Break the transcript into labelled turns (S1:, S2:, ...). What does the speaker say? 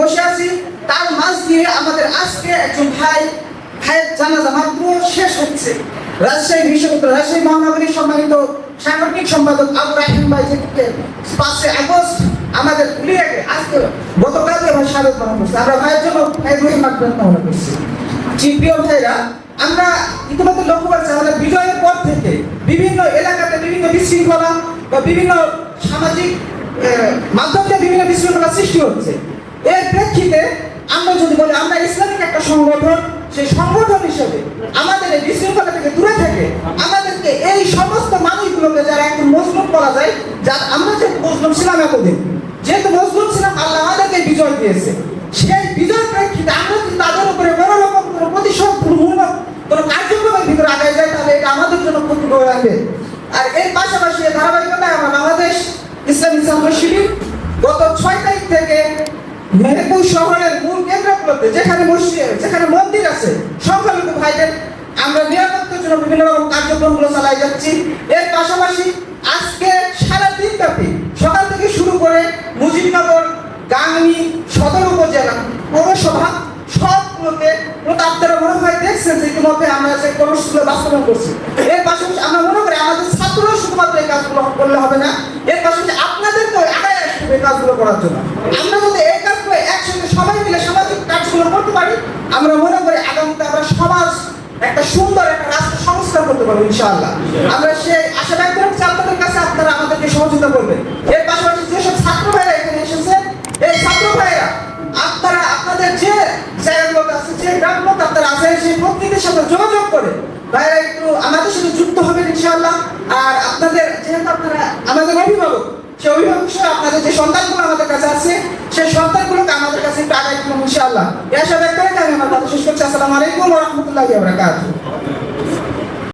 S1: বসে আছি, তার মাঝ দিয়ে আমাদের আজকে একজন ভাই, ভাইয়ের জানাজা মাত্র শেষ হচ্ছে। রাজশাহী বিশ্ববিদ্যালয় রাজশাহী মহানগরীর সম্মানিত সাংগঠনিক সম্পাদক আবু রাহিম ভাই যে পাঁচই আগস্ট আমাদের পুলিয়াকে আজকে গতকালকে ভাই স্বাগত গ্রহণ করছে। আমরা ভাইয়ের জন্য ভাই রহিম কামনা করছি। ভাইরা আমরা ইতিমধ্যে লক্ষ্য করছি, আমাদের বিজয়ের পর থেকে বিভিন্ন এলাকাতে বিভিন্ন বিশৃঙ্খলা বা বিভিন্ন সামাজিক মাধ্যম বিভিন্ন বিশৃঙ্খলা সৃষ্টি হচ্ছে। এর প্রেক্ষিতে আমরা যদি বলি, আমরা ইসলামিক একটা সংগঠন, সেই সংগঠন হিসেবে আমাদের এই বিশৃঙ্খলা থেকে দূরে থেকে আমাদেরকে এই সমস্ত মানুষগুলোকে যারা এখন মজলুম করা যায় যা আমরা যে মজলুম ছিলাম এতদিন, যেহেতু মজলুম ছিলাম, আল্লাহ আমাদেরকে বিজয় দিয়েছে। সেই বিজয় প্রেক্ষিতে আমরা যদি তাদের উপরে বড় রকম কোনো প্রতিশোধ, কোনো কার্যক্রমের ভিতরে আগায় যায় তাহলে এটা আমাদের জন্য ক্ষতি করে রাখবে আর এর পাশাপাশি ধারাবাহিকতায় আমরা বাংলাদেশ ইসলামী ছাত্র শিবির মেহেরপুর শহরের মূল কেন্দ্রগুলোতে যেখানে মসজিদ, যেখানে মন্দির আছে, সংখ্যালঘু ভাইদের আমরা নিরাপত্তার জন্য বিভিন্ন রকম কার্যক্রমগুলো চালাই যাচ্ছি। এর পাশাপাশি আজকে সারা দিন ব্যাপী সকাল থেকে শুরু করে মুজিবনগর, গাংনি, সদর উপজেলা, পৌরসভা, সবগুলোতে আপনারা মনে হয় দেখছেন যে ইতিমধ্যে আমরা যে কর্মসূচিগুলো বাস্তবায়ন করছি। এর পাশাপাশি আমরা মনে করি আমাদের ছাত্ররা শুধুমাত্র এই কাজগুলো করলে হবে না। এর পাশাপাশি আপনাদেরকেও আগায় আসতে হবে এই কাজগুলো করার জন্য। আমরা আমরা মনে করি আগামীতে আমরা সমাজ, একটা সুন্দর একটা রাষ্ট্র সংস্কার করতে পারব ইনশাআল্লাহ। আমরা সেই আশা ব্যক্ত রাখছি আপনাদের কাছে আপনারা আমাদেরকে সহযোগিতা করবেন। এর পাশাপাশি যেসব ছাত্র ভাইরা এখানে এসেছে, এই ছাত্র ভাইরা আপনারা, আপনাদের যে জায়গাগুলোতে আছে, যে গ্রামগুলোতে আপনারা আছেন সেই প্রত্যেকের সাথে যোগাযোগ করে ভাইরা একটু আমাদের সাথে যুক্ত হবেন ইনশাআল্লাহ। আর আপনাদের, যেহেতু আপনারা আমাদের অভিভাবক, সেই অভিভাবক হিসেবে আপনাদের যে সন্তানগুলো আমাদের কাছে আছে, সেই ইনশাআল্লাহ। এসব একটাই জানি আমরা শেষ করছি। আসসালামু আলাইকুম ওয়া রাহমাতুল্লাহি ওয়া বারাকাতুহু।